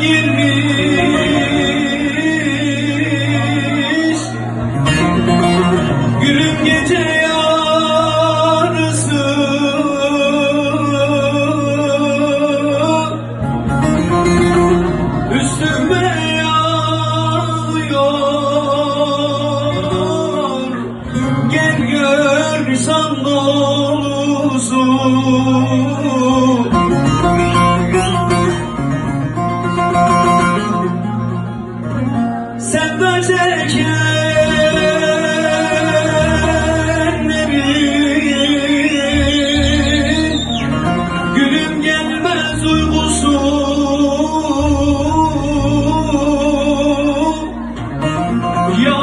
girmiş. Gülüm gece yarısı. Üstüme yağıyor. Gel gör sandaluzum Sen böcerken ne bileyim? Gülüm gelmez uykusu. Ya